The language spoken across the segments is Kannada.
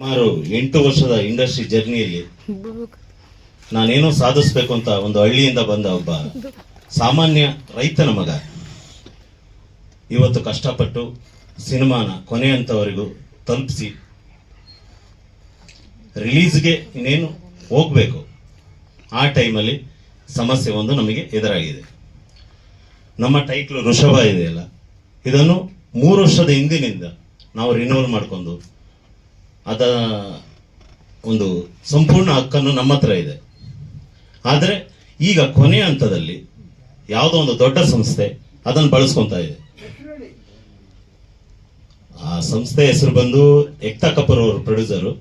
ಸುಮಾರು ಎಂಟು ವರ್ಷದ ಇಂಡಸ್ಟ್ರಿ ಜರ್ನಿಯಲ್ಲಿ ನಾನೇನೋ ಸಾಧಿಸ್ಬೇಕು ಅಂತ ಒಂದು ಹಳ್ಳಿಯಿಂದ ಬಂದ ಒಬ್ಬ ಸಾಮಾನ್ಯ ರೈತನ ಮಗ. ಇವತ್ತು ಕಷ್ಟಪಟ್ಟು ಸಿನಿಮಾನ ಕೊನೆ ಹಂತವರೆಗೂ ತಲುಪಿಸಿ ರಿಲೀಸ್ಗೆ ಇನ್ನೇನು ಹೋಗ್ಬೇಕು. ಆ ಟೈಮಲ್ಲಿ ಸಮಸ್ಯೆ ಒಂದು ನಮಗೆ ಎದುರಾಗಿದೆ. ನಮ್ಮ ಟೈಟ್ಲು ಋಷಭ ಇದೆಯಲ್ಲ. ಇದನ್ನು ಮೂರು ವರ್ಷದ ಹಿಂದಿನಿಂದ ನಾವು ರಿನ್ಯೂವಲ್ ಮಾಡ್ಕೊಂಡು ಅದ ಒಂದು ಸಂಪೂರ್ಣ ಹಕ್ಕನ್ನು ನಮ್ಮ ಹತ್ರ ಇದೆ. ಆದರೆ ಈಗ ಕೊನೆಯ ಹಂತದಲ್ಲಿ ಯಾವುದೋ ಒಂದು ದೊಡ್ಡ ಸಂಸ್ಥೆ ಅದನ್ನು ಬಳಸ್ಕೊತಾ ಇದೆ. ಆ ಸಂಸ್ಥೆ ಹೆಸರು ಬಂದು ಎಕ್ತಾ ಕಪೂರ್ ಅವರು ಪ್ರೊಡ್ಯೂಸರು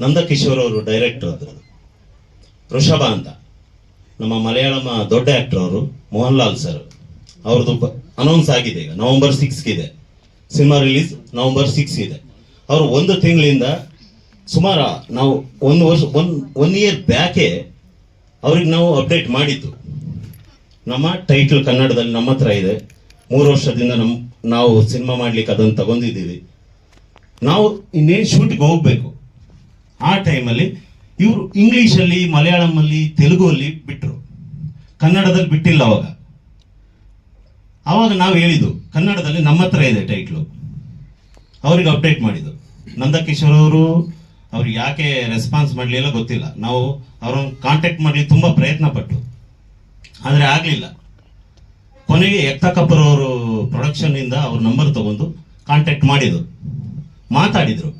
ನಂದಕಿಶೋರ್ ಅವರು ಡೈರೆಕ್ಟರ್ ಅದ್ರದ್ದು. ಋಷಭ ಅಂತ. ನಮ್ಮ ಮಲಯಾಳಮ ದೊಡ್ಡ ಆಕ್ಟರ್ ಅವರು ಮೋಹನ್ ಲಾಲ್ ಸರ್ ಅವ್ರದ್ದು ಅನೌನ್ಸ್ ಆಗಿದೆ ಈಗ. ನವೆಂಬರ್ ಸಿಕ್ಸ್ಗಿದೆ ಇದೆ. ಸಿನಿಮಾ ರಿಲೀಸ್ ನವೆಂಬರ್ ಸಿಕ್ಸ್ ಇದೆ. ಅವರು ಒಂದು ತಿಂಗಳಿಂದ ಸುಮಾರು ನಾವು ಒಂದು ವರ್ಷ ಒನ್ ಒನ್ ಇಯರ್ ಬ್ಯಾಕೆ ಅವ್ರಿಗೆ ನಾವು ಅಪ್ಡೇಟ್ ಮಾಡಿದ್ದು. ನಮ್ಮ ಟೈಟ್ಲ್ ಕನ್ನಡದಲ್ಲಿ ನಮ್ಮ ಹತ್ರ ಇದೆ. ಮೂರು ವರ್ಷದಿಂದ ನಮ್ಮ ನಾವು ಸಿನಿಮಾ ಮಾಡ್ಲಿಕ್ಕೆ ಅದನ್ನು ತಗೊಂಡಿದ್ದೀವಿ. ನಾವು ಇನ್ನೇನು ಶೂಟಿಗೆ ಹೋಗ್ಬೇಕು. ಆ ಟೈಮಲ್ಲಿ ಇವರು ಇಂಗ್ಲೀಷಲ್ಲಿ ಮಲಯಾಳಮಲ್ಲಿ ತೆಲುಗಲ್ಲಿ ಬಿಟ್ಟರು ಕನ್ನಡದಲ್ಲಿ ಬಿಟ್ಟಿಲ್ಲ ಅವಾಗ. ಆವಾಗ ನಾವು ಹೇಳಿದ್ದು, ಕನ್ನಡದಲ್ಲಿ ನಮ್ಮ ಹತ್ರ ಇದೆ ಟೈಟ್ಲು ಅವ್ರಿಗೆ ಅಪ್ಡೇಟ್ ಮಾಡಿದ್ದು. ನಂದಕಿಶೋರ್ ಅವರು ಅವ್ರು ಯಾಕೆ ರೆಸ್ಪಾನ್ಸ್ ಮಾಡಲಿಲ್ಲ ಗೊತ್ತಿಲ್ಲ. ನಾವು ಅವ್ರನ್ನ ಕಾಂಟ್ಯಾಕ್ಟ್ ಮಾಡಲಿ ತುಂಬ ಪ್ರಯತ್ನ ಪಟ್ಟು ಆದರೆ ಆಗಲಿಲ್ಲ. ಕೊನೆಗೆ ಯಕ್ತ ಕಪೂರ್ ಅವರು ಪ್ರೊಡಕ್ಷನ್ನಿಂದ ಅವ್ರ ನಂಬರ್ ತಗೊಂಡು ಕಾಂಟ್ಯಾಕ್ಟ್ ಮಾಡಿದ್ರು. ಮಾತಾಡಿದ್ರು.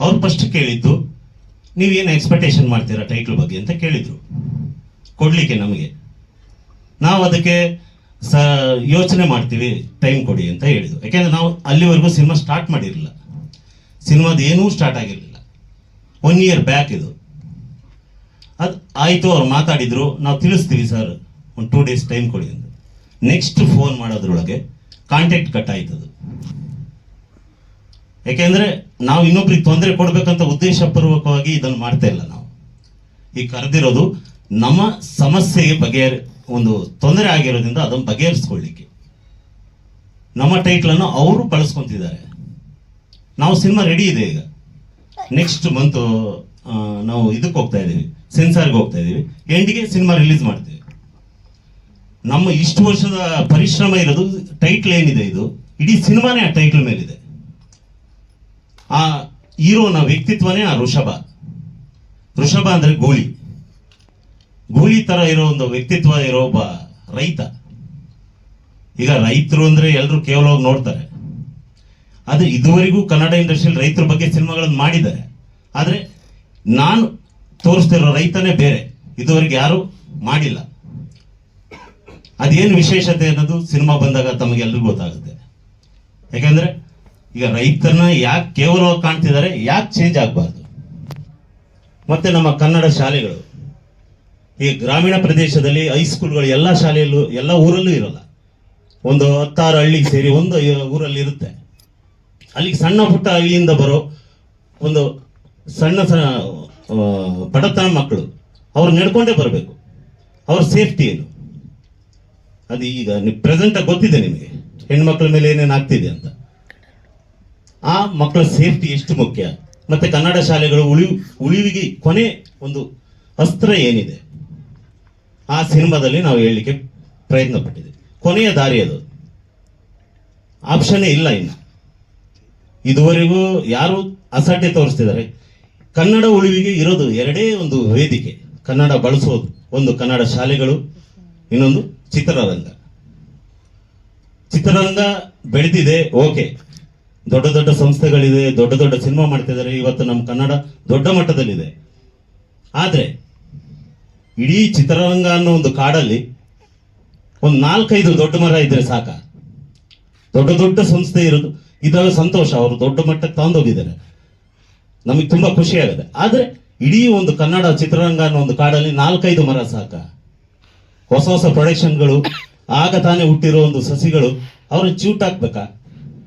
ಅವ್ರು ಫಸ್ಟ್ ಕೇಳಿದ್ದು ನೀವೇನು ಎಕ್ಸ್ಪೆಕ್ಟೇಷನ್ ಮಾಡ್ತೀರಾ ಟೈಟ್ಲ್ ಬಗ್ಗೆ? ಅಂತ ಕೇಳಿದ್ರು. ಕೊಡ್ಲಿಕ್ಕೆ ನಮಗೆ. ನಾವು ಅದಕ್ಕೆ ಸ ಯೋಚನೆ ಮಾಡ್ತೀವಿ ಟೈಮ್ ಕೊಡಿ ಅಂತ ಹೇಳಿದರು. ಯಾಕೆಂದರೆ ನಾವು ಅಲ್ಲಿವರೆಗೂ ಸಿನಿಮಾ ಸ್ಟಾರ್ಟ್ ಮಾಡಿರಲಿಲ್ಲ. ಸಿನಿಮಾದ ಏನೂ ಸ್ಟಾರ್ಟ್ ಆಗಿರಲಿಲ್ಲ. ಒನ್ ಇಯರ್ ಬ್ಯಾಕ್ ಇದು. ಅದು ಆಯಿತು, ಅವ್ರು ಮಾತಾಡಿದ್ರು, ನಾವು ತಿಳಿಸ್ತೀವಿ ಸರ್, ಒಂದು ಟೂ ಡೇಸ್ ಟೈಮ್ ಕೊಡಿ ಅಂತ. ನೆಕ್ಸ್ಟ್ ಫೋನ್ ಮಾಡೋದ್ರೊಳಗೆ ಕಾಂಟ್ಯಾಕ್ಟ್ ಕಟ್ ಆಯ್ತದು ಯಾಕೆಂದ್ರೆ ನಾವು ಇನ್ನೊಬ್ರಿಗೆ ತೊಂದರೆ ಕೊಡಬೇಕಂತ ಉದ್ದೇಶಪೂರ್ವಕವಾಗಿ ಇದನ್ನು ಮಾಡ್ತಾ ಇಲ್ಲ ನಾವು. ಈ ಕರೆದಿರೋದು ನಮ್ಮ ಸಮಸ್ಯೆಗೆ ಬಗೆಹರಿ, ಒಂದು ತೊಂದರೆ ಆಗಿರೋದ್ರಿಂದ ಅದನ್ನು ಬಗೆಹರಿಸ್ಕೊಳ್ಳಿಕ್ಕೆ. ನಮ್ಮ ಟೈಟ್ಲನ್ನು ಅವರು ಬಳಸ್ಕೊಂತಿದ್ದಾರೆ. ನಾವು ಸಿನಿಮಾ ರೆಡಿ ಇದೆ ಈಗ. ನೆಕ್ಸ್ಟ್ ಮಂತ್ ನಾವು ಇದಕ್ಕೆ ಹೋಗ್ತಾ ಇದ್ದೀವಿ. ಸೆನ್ಸಾರ್ಗೆ ಹೋಗ್ತಾ ಇದ್ದೀವಿ. ಎಂಡಿಗೆ ಸಿನಿಮಾ ರಿಲೀಸ್ ಮಾಡ್ತೀವಿ. ನಮ್ಮ ಇಷ್ಟು ವರ್ಷದ ಪರಿಶ್ರಮ ಇರೋದು ಟೈಟ್ಲ್ ಏನಿದೆ ಇದು? ಇಡೀ ಸಿನಿಮಾನೇ ಆ ಟೈಟ್ಲ್ ಮೇಲಿದೆ. ಆ ಹೀರೋನ ವ್ಯಕ್ತಿತ್ವನೇ ಆ ಋಷಭ. ಋಷಭ ಅಂದರೆ ಗೋಳಿ. ಗೋಳಿ ತರ ಇರೋ ಒಂದು ವ್ಯಕ್ತಿತ್ವ ಇರೋ ಒಬ್ಬ ರೈತ. ಈಗ ರೈತರು ಅಂದರೆ ಎಲ್ಲರೂ ಕೇವಲವಾಗಿ ನೋಡ್ತಾರೆ. ಆದ್ರೆ ಇದುವರೆಗೂ ಕನ್ನಡ ಇಂಡಸ್ಟ್ರಿಯಲ್ಲಿ ರೈತರ ಬಗ್ಗೆ ಸಿನಿಮಾಗಳನ್ನು ಮಾಡಿದ್ದಾರೆ. ಆದ್ರೆ ನಾನು ತೋರಿಸ್ತಿರೋ ರೈತನೇ ಬೇರೆ. ಇದುವರೆಗೆ ಯಾರು ಮಾಡಿಲ್ಲ. ಅದೇನು ವಿಶೇಷತೆ ಅನ್ನೋದು ಸಿನಿಮಾ ಬಂದಾಗ ತಮಗೆ ಎಲ್ರಿಗೂ ಗೊತ್ತಾಗುತ್ತೆ. ಯಾಕಂದ್ರೆ ಈಗ ರೈತರನ್ನ ಯಾಕೆ ಕೇವಲವಾಗಿ ಕಾಣ್ತಿದ್ದಾರೆ, ಯಾಕೆ ಚೇಂಜ್ ಆಗಬಾರ್ದು? ಮತ್ತೆ ನಮ್ಮ ಕನ್ನಡ ಶಾಲೆಗಳು. ಈ ಗ್ರಾಮೀಣ ಪ್ರದೇಶದಲ್ಲಿ ಹೈಸ್ಕೂಲ್ಗಳು ಎಲ್ಲ ಶಾಲೆಯಲ್ಲೂ, ಎಲ್ಲ ಊರಲ್ಲೂ ಇರಲ್ಲ. ಒಂದು ಹತ್ತಾರು ಹಳ್ಳಿಗೆ ಸೇರಿ ಒಂದು ಊರಲ್ಲಿ ಇರುತ್ತೆ. ಅಲ್ಲಿಗೆ ಸಣ್ಣ ಪುಟ್ಟ ಹಳ್ಳಿಯಿಂದ ಬರೋ ಒಂದು ಸಣ್ಣ ಸಣ್ಣ ಬಡತನ ಮಕ್ಕಳು, ಅವ್ರು ನಡ್ಕೊಂಡೇ ಬರಬೇಕು. ಅವ್ರ ಸೇಫ್ಟಿ ಏನು? ಅದು ಈಗ ಪ್ರೆಸೆಂಟ್ ಗೊತ್ತಿದೆ ನಿಮಗೆ. ಹೆಣ್ಮಕ್ಳ ಮೇಲೆ ಏನೇನು ಆಗ್ತಿದೆ ಅಂತ. ಆ ಮಕ್ಕಳ ಸೇಫ್ಟಿ ಎಷ್ಟು ಮುಖ್ಯ? ಮತ್ತೆ ಕನ್ನಡ ಶಾಲೆಗಳು ಉಳಿವು ಉಳಿವಿಗೆ ಕೊನೆ ಒಂದು ಅಸ್ತ್ರ ಏನಿದೆ? ಆ ಸಿನಿಮಾದಲ್ಲಿ ನಾವು ಹೇಳಲಿಕ್ಕೆ ಪ್ರಯತ್ನ ಪಟ್ಟಿದ್ದೀವಿ ಕೊನೆಯ ದಾರಿ ಅದು. ಆಪ್ಷನ್ನೇ ಇಲ್ಲ ಇನ್ನು. ಇದುವರೆಗೂ ಯಾರು ಅಸಡ್ಡೆ ತೋರಿಸ್ತಿದ್ದಾರೆ? ಕನ್ನಡ ಉಳಿವಿಗೆ ಇರೋದು ಎರಡೇ ಒಂದು ವೇದಿಕೆ. ಕನ್ನಡ ಬಳಸೋದು ಒಂದು ಕನ್ನಡ ಶಾಲೆಗಳು, ಇನ್ನೊಂದು ಚಿತ್ರರಂಗ. ಚಿತ್ರರಂಗ ಬೆಳೆದಿದೆ, ಓಕೆ. ದೊಡ್ಡ ದೊಡ್ಡ ಸಂಸ್ಥೆಗಳಿದೆ, ದೊಡ್ಡ ದೊಡ್ಡ ಸಿನಿಮಾ ಮಾಡ್ತಿದ್ದಾರೆ. ಇವತ್ತು ನಮ್ಮ ಕನ್ನಡ ದೊಡ್ಡ ಮಟ್ಟದಲ್ಲಿದೆ. ಆದರೆ, ಇಡೀ ಚಿತ್ರರಂಗ ಅನ್ನೋ ಒಂದು ಕಾಡಲ್ಲಿ ಒಂದು ನಾಲ್ಕೈದು ದೊಡ್ಡ ಮರ ಇದ್ರೆ ಸಾಕ. ದೊಡ್ಡ ದೊಡ್ಡ ಸಂಸ್ಥೆ ಇರೋದು ಇದಾಗ ಸಂತೋಷ, ಅವರು ದೊಡ್ಡ ಮಟ್ಟಕ್ಕೆ ತಂದೋಗಿದ್ದಾರೆ. ನಮಗೆ ತುಂಬಾ ಖುಷಿ ಆಗುತ್ತೆ ಆದರೆ ಇಡೀ ಒಂದು ಕನ್ನಡ ಚಿತ್ರರಂಗ ಅನ್ನೋ ಒಂದು ಕಾಡಲ್ಲಿ ನಾಲ್ಕೈದು ಮರ ಸಾಕ. ಹೊಸ ಹೊಸ ಪ್ರೊಡಕ್ಷನ್ಗಳು, ಆಗ ತಾನೇ ಹುಟ್ಟಿರೋ ಒಂದು ಸಸಿಗಳು ಅವರು ಚ್ಯೂಟ್ ಹಾಕ್ಬೇಕಾ?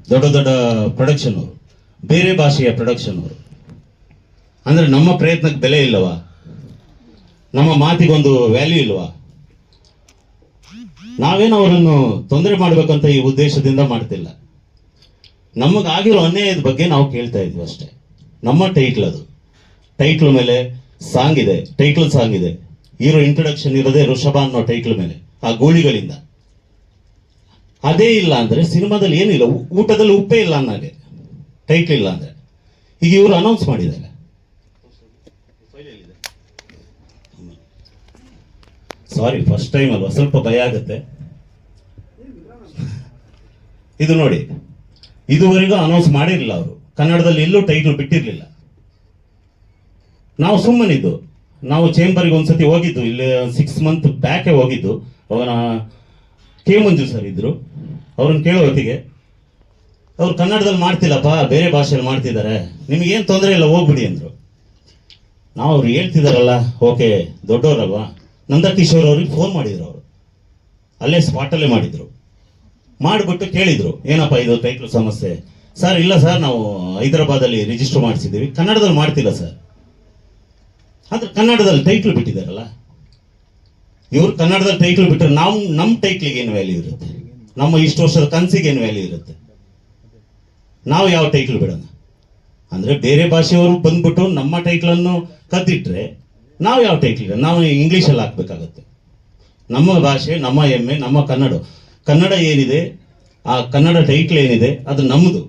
ದೊಡ್ಡ ದೊಡ್ಡ ಪ್ರೊಡಕ್ಷನ್ ಅವರು. ಬೇರೆ ಭಾಷೆಯ ಪ್ರೊಡಕ್ಷನ್ ಅವರು. ಅಂದ್ರೆ ನಮ್ಮ ಪ್ರಯತ್ನಕ್ಕೆ ಬೆಲೆ ಇಲ್ಲವಾ? ನಮ್ಮ ಮಾತಿಗೊಂದು ವ್ಯಾಲ್ಯೂ ಇಲ್ವಾ? ನಾವೇನು ಅವರನ್ನು ತೊಂದರೆ ಮಾಡಬೇಕಂತ ಈ ಉದ್ದೇಶದಿಂದ ಮಾಡ್ತಿಲ್ಲ. ನಮಗಾಗಿರೋ ಅನ್ಯಾಯದ ಬಗ್ಗೆ ನಾವು ಕೇಳ್ತಾ ಇದ್ವಿ ಅಷ್ಟೇ. ನಮ್ಮ ಟೈಟ್ಲ್ ಅದು. ಟೈಟ್ಲ್ ಮೇಲೆ ಸಾಂಗ್ ಇದೆ ಟೈಟ್ಲ್ ಸಾಂಗ್ ಇದೆ. ಹೀರೋ ಇಂಟ್ರೊಡಕ್ಷನ್ ಇರೋದೇ ಋಷಭ ಅನ್ನೋ ಟೈಟ್ಲ್ ಮೇಲೆ, ಆ ಗೋಳಿಗಳಿಂದ. ಅದೇ ಇಲ್ಲ ಅಂದ್ರೆ ಸಿನಿಮಾದಲ್ಲಿ ಏನಿಲ್ಲ ಊಟದಲ್ಲಿ ಉಪ್ಪೇ ಇಲ್ಲ ಅನ್ನೋಗೆ. ಟೈಟ್ಲ್ ಇಲ್ಲ ಅಂದ್ರೆ. ಈಗ ಇವರು ಅನೌನ್ಸ್ ಮಾಡಿದ್ದಾರೆ. ಸಾರಿ ಫಸ್ಟ್ ಟೈಮ್ ಅಲ್ವಾ? ಸ್ವಲ್ಪ ಭಯ ಆಗುತ್ತೆ. ಇದು ನೋಡಿ. ಇದುವರೆಗೂ ಅನೌನ್ಸ್ ಮಾಡಿರಲಿಲ್ಲ ಅವರು. ಕನ್ನಡದಲ್ಲಿ ಎಲ್ಲೂ ಟೈಟಲ್ ಬಿಟ್ಟಿರಲಿಲ್ಲ. ನಾವು ಸುಮ್ಮನಿದ್ದು. ನಾವು ಚೇಂಬರ್ಗೆ ಒಂದ್ಸತಿ ಹೋಗಿದ್ದು, ಇಲ್ಲಿ ಸಿಕ್ಸ್ ಮಂತ್ ಬ್ಯಾಕೆ ಹೋಗಿದ್ದು. ಅವನ ಕೆ ಮಂಜು ಸರ್ ಇದ್ರು. ಅವ್ರನ್ನ ಕೇಳೋ ಹೊತ್ತಿಗೆ, ಅವ್ರು ಕನ್ನಡದಲ್ಲಿ ಮಾಡ್ತಿಲ್ಲಪ್ಪ, ಬೇರೆ ಭಾಷೆಯಲ್ಲಿ ಮಾಡ್ತಿದ್ದಾರೆ. ನಿಮಗೇನು ತೊಂದರೆ ಇಲ್ಲ, ಹೋಗ್ಬಿಡಿ ಅಂದರು. ನಾವು ಅವ್ರು ಹೇಳ್ತಿದಾರಲ್ಲ, ಓಕೆ, ದೊಡ್ಡವರಲ್ವಾ? ನಂದಕಿಶೋರ್ ಅವ್ರಿಗೆ ಫೋನ್ ಮಾಡಿದ್ರು ಅವರು. ಅಲ್ಲೇ ಸ್ಪಾಟಲ್ಲೇ ಮಾಡಿದ್ರು. ಮಾಡಿಬಿಟ್ಟು ಕೇಳಿದ್ರು, ಏನಪ್ಪ ಇದು ಟೈಟ್ಲ್ ಸಮಸ್ಯೆ? ಸರ್ ಇಲ್ಲ ಸರ್ ನಾವು ಹೈದರಾಬಾದಲ್ಲಿ ರಿಜಿಸ್ಟರ್ ಮಾಡಿಸಿದ್ದೀವಿ. ಕನ್ನಡದಲ್ಲಿ ಮಾಡ್ತಿಲ್ಲ ಸರ್ ಆದರೆ ಕನ್ನಡದಲ್ಲಿ ಟೈಟ್ಲ್ ಬಿಟ್ಟಿದ್ದಾರಲ್ಲ? ಇವರು ಕನ್ನಡದಲ್ಲಿ ಟೈಟ್ಲ್ ಬಿಟ್ಟರೆ ನಾವು ನಮ್ಮ ಟೈಟ್ಲಿಗೆ ಏನು ವ್ಯಾಲ್ಯೂ ಇರುತ್ತೆ? ನಮ್ಮ ಇಷ್ಟು ವರ್ಷದ ಕನಸಿಗೆ ಏನು ವ್ಯಾಲ್ಯೂ ಇರುತ್ತೆ? ನಾವು ಯಾವ ಟೈಟ್ಲ್ ಬಿಡೋಣ? ಅಂದ್ರೆ ಬೇರೆ ಭಾಷೆಯವರು ಬಂದ್ಬಿಟ್ಟು ನಮ್ಮ ಟೈಟ್ಲನ್ನು ಕದ್ದಿಟ್ರೆ ನಾವು ಯಾವ ಟೈಟ್ಲ್ ನಾವು ಇಂಗ್ಲೀಷಲ್ಲಿ ಹಾಕ್ಬೇಕಾಗತ್ತೆ. ನಮ್ಮ ಭಾಷೆ, ನಮ್ಮ ಹೆಮ್ಮೆ ನಮ್ಮ ಕನ್ನಡ. ಕನ್ನಡ ಏನಿದೆ ಆ ಕನ್ನಡ ಟೈಟ್ಲ್ ಏನಿದೆ ಅದು ನಮ್ಮದು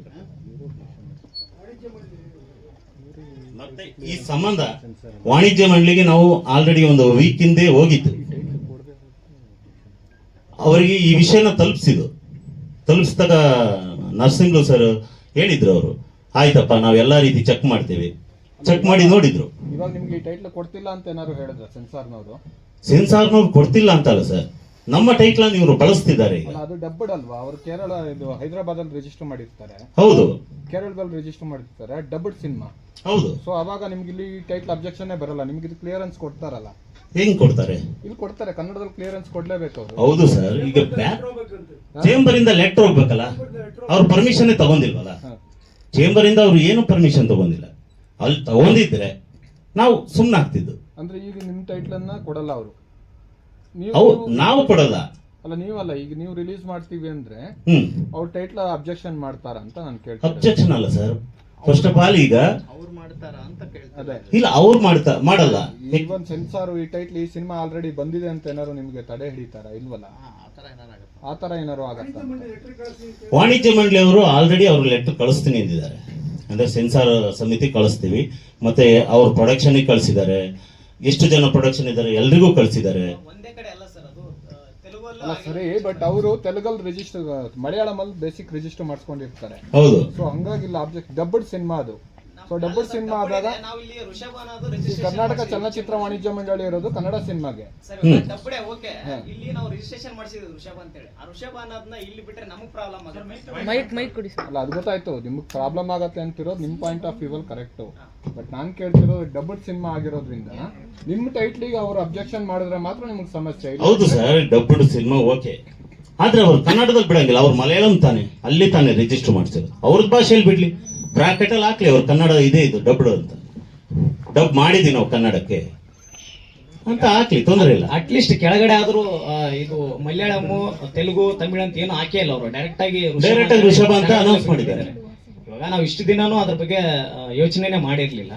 ಮತ್ತೆ ಈ ಸಂಬಂಧ ವಾಣಿಜ್ಯ ಮಂಡಳಿಗೆ ನಾವು ಆಲ್ರೆಡಿ ಒಂದು ವೀಕ್ ಹಿಂದೆ ಹೋಗಿದ್ದು. ಅವರಿಗೆ ಈ ವಿಷಯನ ತಲುಪಿಸಿದ್ದು. ತಲುಪಿಸಿದಾಗ ನರ್ಸಿಂಗ್ ಸರ್ ಹೇಳಿದ್ರು ಅವರು ಆಯ್ತಪ್ಪ ನಾವು ಎಲ್ಲಾ ರೀತಿ ಚೆಕ್ ಮಾಡ್ತೇವೆ. ಚೆಕ್ ಮಾಡಿ ನೋಡಿದ್ರು. ಇವಾಗ ನಿಮ್ಗೆ ಈ ಟೈಟ್ಲ್ ಕೊಡ್ತಿಲ್ಲ ಅಂತ ಏನಾದ್ರು ಹೇಳಿದ್ರು ಸೆನ್ಸಾರ್ನವರು? ಸೆನ್ಸಾರ್ನವ್ರು ಕೊಡ್ತಿಲ್ಲ ಅಂತಲ್ಲ ಸರ್ ನಮ್ಮ ಟೈಟ್ಲ್ ಇವರು ಬಳಸ್ತಿದ್ದಾರೆ ಈಗ. ಅಲ್ಲ ಅದು ಡಬ್ಬಡ್ ಅಲ್ವಾ ಅವರು ಕೇರಳ ಇದು ಹೈದರಾಬಾದ್ ಅಲ್ಲಿ ರಿಜಿಸ್ಟರ್ ಮಾಡಿರ್ತಾರೆ. ಹೌದು. ಕೇರಳದಲ್ಲಿ ರಿಜಿಸ್ಟರ್ ಮಾಡಿರ್ತಾರೆ. ಡಬ್ಬಡ್ ಸಿನಿಮಾ. ಹೌದು. ಸೊ ಅವಾಗ ನಿಮ್ಗೆ ಇಲ್ಲಿ ಟೈಟ್ಲ್ ಅಬ್ಜೆಕ್ಷನ್ ಬರಲ್ಲ. ನಿಮ್ಗೆ ಇದು ಕ್ಲಿಯರೆನ್ಸ್ ಕೊಡ್ತಾರಲ್ಲ. ಹೆಂಗ್ ಕೊಡ್ತಾರೆ? ಇಲ್ಲಿ ಕೊಡ್ತಾರೆ. ಕನ್ನಡದಲ್ಲಿ ಕ್ಲಿಯರೆನ್ಸ್ ಕೊಡ್ಲೇಬೇಕು ಅವರು. ಹೌದು ಸರ್. ಈಗ ಚೇಂಬರ್ ಇಂದ ಲೆಟರ್ ಹೋಗ್ಬೇಕಲ್ಲ? ಅವ್ರ ಪರ್ಮಿಷನ್ ತಗೊಂಡಿಲ್ವಲ್ಲ? ಚೇಂಬರ್ ಇಂದ ಅವ್ರು ಏನು ಪರ್ಮಿಷನ್ ತಗೊಂಡಿಲ್ಲ? ಅಲ್ಲಿ ತಗೊಂಡಿದ್ರೆ ನಾವು ಸುಮ್ಮನೆ ಆಗ್ತಿದ್ದು. ಅಂದ್ರೆ ಈಗ ನಿಮ್ ಟೈಟ್ಲ್ ಅನ್ನ ಕೊಡಲ್ಲ ಅವರು. ಅವು ನಾವು ಕೊಡಲ್ಲ ಅಲ್ಲ ನೀವಲ್ಲ ಈಗ ನೀವು ರಿಲೀಸ್ ಮಾಡ್ತೀವಿ ಅಂದ್ರೆ ಹ್ಮ್. ಅವ್ರ ಟೈಟ್ಲ್ ಅಬ್ಜೆಕ್ಷನ್ ಮಾಡ್ತಾರ ಅಂತ ನಾನು ಕೇಳ್ತೀನಿ. ಅಬ್ಜೆಕ್ಷನ್ ಅಲ್ಲ ಸರ್ ಫಸ್ಟ್ ಆಫ್ ಆಲ್ ಈಗ ಅದೇ. ಇಲ್ಲ ಅವ್ರು ಮಾಡ್ತಾ ಮಾಡಲ್ಲ. ಇವನ್ ಸೆನ್ಸಾರ್ ಈ ಟೈಟ್ಲ್ ಈ ಸಿನಿಮಾ ಆಲ್ರೆಡಿ ಬಂದಿದೆ ಅಂತ ಏನಾದ್ರು ನಿಮಗೆ ತಡೆ ಹಿಡಿತಾರ ಇಲ್ವಲ್ಲ? ಆ ತರ ಏನಾರು ಆಗತ್ತಾ? ವಾಣಿಜ್ಯ ಮಂಡಳಿಯವರು ಆಲ್ರೆಡಿ ಅವ್ರ ಲೆಟರ್ ಕಳಿಸ್ತೀನಿ ಅಂದಿದ್ದಾರೆ. ಅಂದ್ರೆ ಸೆನ್ಸಾರ್ ಸಮಿತಿ ಕಳಿಸ್ತೀವಿ. ಮತ್ತೆ ಅವ್ರ ಪ್ರೊಡಕ್ಷನ್ ಕಳಿಸಿದ್ದಾರೆ. ಎಷ್ಟು ಜನ ಪ್ರೊಡಕ್ಷನ್ ಇದ್ದಾರೆ ಎಲ್ರಿಗೂ ಕಳಿಸಿದ್ದಾರೆ. ಒಂದೇ ಕಡೆ ಅಲ್ಲ ಸರ್ ಅದು ಆ, ತೆಲುಗಲ್ಲೂ ಅಲ್ಲ ಸರಿ ಬಟ್ ಅವರು ತೆಲುಗಲ್ ರಿಜಿಸ್ಟರ್ ಮಲಯಾಳಂ ಅಲ್ಲಿ ಬೇಸಿಕ್ ರಿಜಿಸ್ಟರ್ ಮಾಡಿಸ್ಕೊಂಡಿರ್ತಾರೆ. ಹೌದು. ಸೊ ಹಂಗಾಗಿ ಇಲ್ಲ ಆಬ್ಜೆಕ್ಟ್ ಡಬ್ಬಡ್ ಸಿನಿಮಾ ಅದು. ಸೊ ಡಬ್ಬರ್ ಸಿನಿಮಾ ಆದಾಗ ನಾವು ಇಲ್ಲಿ ಋಷಭ ಅನ್ನೋದು ರಿಜಿಸ್ಟ್ರೇಷನ್ ಕರ್ನಾಟಕ ಚಲನಚಿತ್ರ ವಾಣಿಜ್ಯ ಮಂಡಳಿ ಇರೋದು ಕನ್ನಡ ಸಿನಿಮಾಗೆ. ಡಬ್ಬಡೆ ಓಕೆ. ಇಲ್ಲಿ ನಾವು ರಿಜಿಸ್ಟ್ರೇಷನ್ ಮಾಡಿಸಿದ್ವಿ ಋಷಭ ಅಂತೇಳಿ. ಆ ಋಷಭ ಅನ್ನೋದನ್ನ ಇಲ್ಲಿ ಬಿಟ್ರೆ ನಮಗ್ ಪ್ರಾಬ್ಲಮ್ ಆಗುತ್ತೆ. ಮೈಕ್ ಮೈಕ್ ಕೊಡಿ ಸರ್. ಅಲ್ಲ ಅದು ಗೊತ್ತಾಯ್ತು. ನಿಮ್ಗೆ ಪ್ರಾಬ್ಲಮ್ ಆಗತ್ತೆ ಅಂತಿರೋದು ನಿಮ್ ಪಾಯಿಂಟ್ ಆಫ್ ವ್ಯೂ ಅಲ್ಲಿ ಕರೆಕ್ಟ್ ಬಟ್ ನಾನು ಕೇಳ್ತಿರೋದು ಡಬ್ಬರ್ ಸಿನಿಮಾ ಆಗಿರೋದ್ರಿಂದ ನಿಮ್ ಟೈಟ್ಲಿಗೆ ಅವ್ರು ಅಬ್ಜೆಕ್ಷನ್ ಮಾಡಿದ್ರೆ ಮಾತ್ರ ನಿಮ್ಗೆ ಸಮಸ್ಯೆ. ಇಲ್ಲ ಹೌದು ಸರ್ ಡಬ್ಬಡ್ ಸಿನಿಮಾ ಓಕೆ. ಆದ್ರೆ ಅವ್ರು ಕನ್ನಡದಲ್ಲಿ ಬಿಡಂಗಿಲ್ಲ ಅವ್ರು ಮಲಯಾಳಂ ತಾನೆ. ಅಲ್ಲಿ ತಾನೆ ರಿಜಿಸ್ಟರ್ ಮಾಡ್ತಿರೋದು ಅವ್ರದ್ ಭಾಷೆಯಲ್ಲಿ ಬಿಡ್ಲಿ. ಬ್ರಾಕೆಟ್ ಅಲ್ಲಿ ಹಾಕ್ಲಿ ಅವ್ರು ಕನ್ನಡ ಇದೇ ಇದು ಡಬ್ಡ್ ಅಂತ. ಡಬ್ ಮಾಡಿದೀವಿ ನಾವು ಕನ್ನಡಕ್ಕೆ. ಅಂತ ಹಾಕ್ಲಿ ತೊಂದರೆ ಇಲ್ಲ. ಅಟ್ಲೀಸ್ಟ್ ಕೆಳಗಡೆ ಆದ್ರೂ ಇದು ಮಲಯಾಳಂ ತೆಲುಗು ತಮಿಳ್ ಅಂತ ಏನು ಹಾಕೇ ಇಲ್ಲ ಅವರು. ಡೈರೆಕ್ಟ್ ಆಗಿ ಡೈರೆಕ್ಟ್ ಆಗಿ ಋಷಭ ಅಂತ ಅನೌನ್ಸ್ ಮಾಡಿದ್ದಾರೆ. ಇವಾಗ ನಾವು ಇಷ್ಟು ದಿನಾನು ಅದ್ರ ಬಗ್ಗೆ ಯೋಚನೆನೇ ಮಾಡಿರ್ಲಿಲ್ಲ.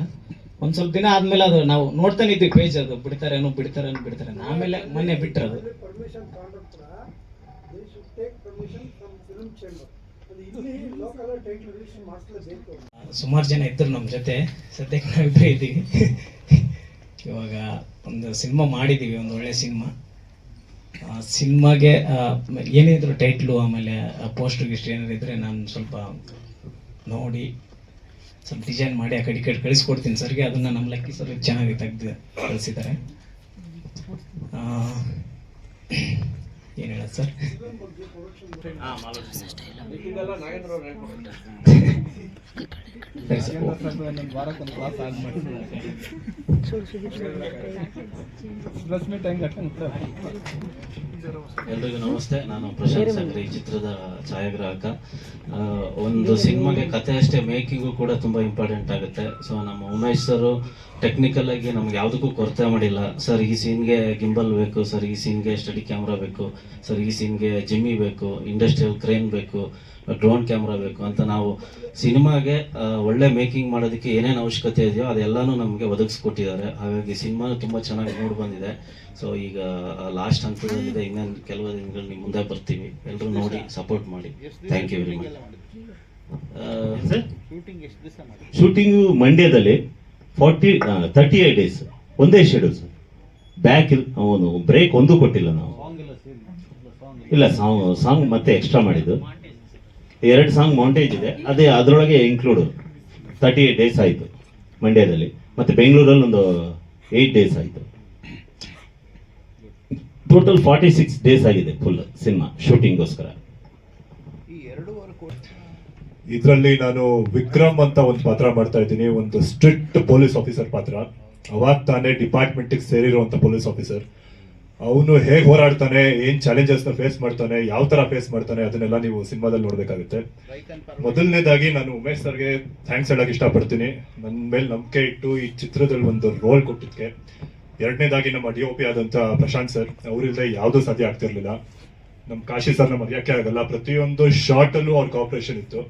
ಒಂದ್ ಸ್ವಲ್ಪ ದಿನ ಆದ್ಮೇಲೆ ಅದು ನಾವು ನೋಡ್ತಾನೆ ಇದ್ವಿ ಪೇಜ್ ಅದು. ಬಿಡ್ತಾರೇನು ಬಿಡ್ತಾರೇನು ಬಿಡ್ತಾರೆ ಆಮೇಲೆ ಮೊನ್ನೆ ಬಿಟ್ರದು ಸುಮಾರು ಜನ ಇದ್ದರು ನಮ್ಮ ಜೊತೆ. ಸದ್ಯಕ್ಕೆ ನಾವಿಬ್ಬರೇ ಇದ್ದೀವಿ. ಇವಾಗ ಒಂದು ಸಿನಿಮಾ ಮಾಡಿದ್ದೀವಿ ಒಂದು ಒಳ್ಳೆ ಸಿನಿಮಾ. ಸಿನಿಮಾಗೆ ಏನಿದ್ರು ಟೈಟ್ಲು ಆಮೇಲೆ ಪೋಸ್ಟ್ ಗಿಸ್ಟ್ ಏನಾದ್ರು ಇದ್ರೆ ನಾನು ಸ್ವಲ್ಪ ನೋಡಿ, ಸ್ವಲ್ಪ ಡಿಸೈನ್ ಮಾಡಿ ಆ ಕಡೆ ಕಡೆ ಕಳಿಸ್ಕೊಡ್ತೀನಿ ಸರ್ಗೆ. ಅದನ್ನು ನಮ್ಮ ಲಕ್ಕಿ ಸರ್ ಚೆನ್ನಾಗಿ ತೆಗೆದು ಕಳಿಸಿದ್ದಾರೆ. ಹೇಳ ಸರ್ ಎಲ್ರಿಗೂ ನಮಸ್ತೆ. ನಾನು ಪ್ರಶಾಂತ್ ಸಂಗ್ರಿ ಈ ಚಿತ್ರದ ಛಾಯಾಗ್ರಾಹಕ. ಒಂದು ಸಿನಿಮಾಗೆ ಕತೆ ಅಷ್ಟೇ, ಮೇಕಿಂಗು ಕೂಡ ತುಂಬಾ ಇಂಪಾರ್ಟೆಂಟ್ ಆಗುತ್ತೆ. ಸೊ ನಮ್ಮ ಉಮೇಶ್ ಸರ್ ಟೆಕ್ನಿಕಲ್ ಆಗಿ ನಮ್ಗೆ ಯಾವುದಕ್ಕೂ ಕೊರತೆ ಮಾಡಿಲ್ಲ. ಸರ್, ಈ ಸೀನ್ಗೆ ಗಿಂಬಲ್ ಬೇಕು, ಸರ್, ಈ ಸೀನ್ಗೆ ಸ್ಟಡಿ ಕ್ಯಾಮ್ರಾ ಬೇಕು. ಸರ್ ಈ ಸೀನ್ಗೆ ಜಿಮ್ಮಿ ಬೇಕು ಇಂಡಸ್ಟ್ರಿಯಲ್ ಕ್ರೇನ್ ಬೇಕು ಡ್ರೋನ್ ಕ್ಯಾಮ್ರಾ ಬೇಕು ಅಂತ ನಾವು ಸಿನಿಮಾಗೆ ಒಳ್ಳೆ ಮೇಕಿಂಗ್ ಮಾಡೋದಕ್ಕೆ ಏನೇನು ಅವಶ್ಯಕತೆ ಇದೆಯೋ ಅದೆಲ್ಲನೂ ನಮಗೆ ಒದಗಿಸ್ಕೊಟ್ಟಿದ್ದಾರೆ. ಹಾಗಾಗಿ ಸಿನಿಮಾ ತುಂಬ ಚೆನ್ನಾಗಿ ನೋಡಿ ಬಂದಿದೆ. ಸೊ ಈಗ ಲಾಸ್ಟ್ ಹಂತದಲ್ಲಿದೆ. ಇನ್ನೊಂದು ಕೆಲವು ದಿನಗಳು ನಿಮ್ಮ ಮುಂದೆ ಬರ್ತೀವಿ. ಎಲ್ಲರೂ ನೋಡಿ ಸಪೋರ್ಟ್ ಮಾಡಿ. Thank you very much shooting ಮಂಡ್ಯದಲ್ಲಿ ಫಾರ್ಟಿ ತರ್ಟಿ ಏಟ್ ಡೇಸ್ ಒಂದೇ ಶೆಡ್ಯೂಲ್ ಸರ್. ಬ್ಯಾಕ್ ಅವನು ಬ್ರೇಕ್ ಒಂದು ಕೊಟ್ಟಿಲ್ಲ ನಾವು. ಇಲ್ಲ ಸಾಂಗ್ ಸಾಂಗ್ ಮತ್ತೆ ಎಕ್ಸ್ಟ್ರಾ ಮಾಡಿದ್ದು. ಎರಡು ಸಾಂಗ್ ಮೌಂಟೇಜ್ ಇದೆ. ಅದೇ ಅದರೊಳಗೆ ಇನ್ಕ್ಲೂಡ್ ತರ್ಟಿ ಏಟ್ ಡೇಸ್ ಆಯಿತು ಮಂಡ್ಯದಲ್ಲಿ. ಮತ್ತೆ ಬೆಂಗಳೂರಲ್ಲಿ ಒಂದು ಏಯ್ಟ್ ಡೇಸ್ ಆಯಿತು. ಟೋಟಲ್ ಫಾರ್ಟಿ ಸಿಕ್ಸ್ ಡೇಸ್ ಆಗಿದೆ ಫುಲ್ ಸಿನಿಮಾ ಶೂಟಿಂಗ್ಗೋಸ್ಕರ ಇದರಲ್ಲಿ ನಾನು ವಿಕ್ರಮ್ ಅಂತ ಒಂದು ಪಾತ್ರ ಮಾಡ್ತಾ ಇದ್ದೀನಿ. ಒಂದು ಸ್ಟ್ರಿಕ್ಟ್ ಪೊಲೀಸ್ ಆಫೀಸರ್ ಪಾತ್ರ. ಅವಾಗ ತಾನೇ ಡಿಪಾರ್ಟ್ಮೆಂಟಿಗೆ ಸೇರಿರುವಂಥ ಪೊಲೀಸ್ ಆಫೀಸರ್ ಅವನು ಹೇಗೆ ಹೋರಾಡ್ತಾನೆ, ಏನ್ ಚಾಲೆಂಜಸ್ನ ಫೇಸ್ ಮಾಡ್ತಾನೆ, ಯಾವ ತರ ಫೇಸ್ ಮಾಡ್ತಾನೆ ಅದನ್ನೆಲ್ಲ ನೀವು ಸಿನಿಮಾದಲ್ಲಿ ನೋಡ್ಬೇಕಾಗುತ್ತೆ. ಮೊದಲನೇದಾಗಿ ನಾನು ಉಮೇಶ್ ಸರ್ಗೆ ಥ್ಯಾಂಕ್ಸ್ ಹೇಳಕ್ ಇಷ್ಟಪಡ್ತೀನಿ. ನನ್ನ ಮೇಲೆ ನಂಬಿಕೆ ಇಟ್ಟು ಈ ಚಿತ್ರದಲ್ಲಿ ಒಂದು ರೋಲ್ ಕೊಟ್ಟಿದ್ಕೆ. ಎರಡನೇದಾಗಿ ನಮ್ಮ ಡಿ ಒ ಪಿ ಆದಂತ ಪ್ರಶಾಂತ್ ಸರ್ ಅವರಿಲ್ಲದೆ ಯಾವುದೂ ಸಾಧ್ಯ ಆಗ್ತಿರ್ಲಿಲ್ಲ. ನಮ್ಮ ಕಾಶಿ ಸರ್ ನಮ್ಮ ಮರೆಯೋಕ್ಕೆ ಆಗಲ್ಲ, ಪ್ರತಿಯೊಂದು ಶಾರ್ಟ್ ಅಲ್ಲೂ ಅವ್ರ ಕಾಪರೇಷನ್ ಇತ್ತು.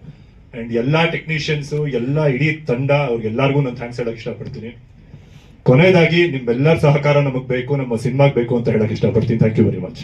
ಅಂಡ್ ಎಲ್ಲಾ ಟೆಕ್ನಿಷಿಯನ್ಸ್ ಎಲ್ಲ ಇಡೀ ತಂಡ ಅವ್ರಿಗೆಲ್ಲರಿಗೂ ನಾನು ಥ್ಯಾಂಕ್ಸ್ ಹೇಳಕ್ ಇಷ್ಟಪಡ್ತೀನಿ. ಕೊನೆಯದಾಗಿ ನಿಮ್ಮೆಲ್ಲರ ಸಹಕಾರ ನಮಗ್ ಬೇಕು, ನಮ್ಮ ಸಿನಿಮಾಗ್ ಬೇಕು ಅಂತ ಹೇಳಕ್ ಇಷ್ಟಪಡ್ತೀನಿ. Thank you very much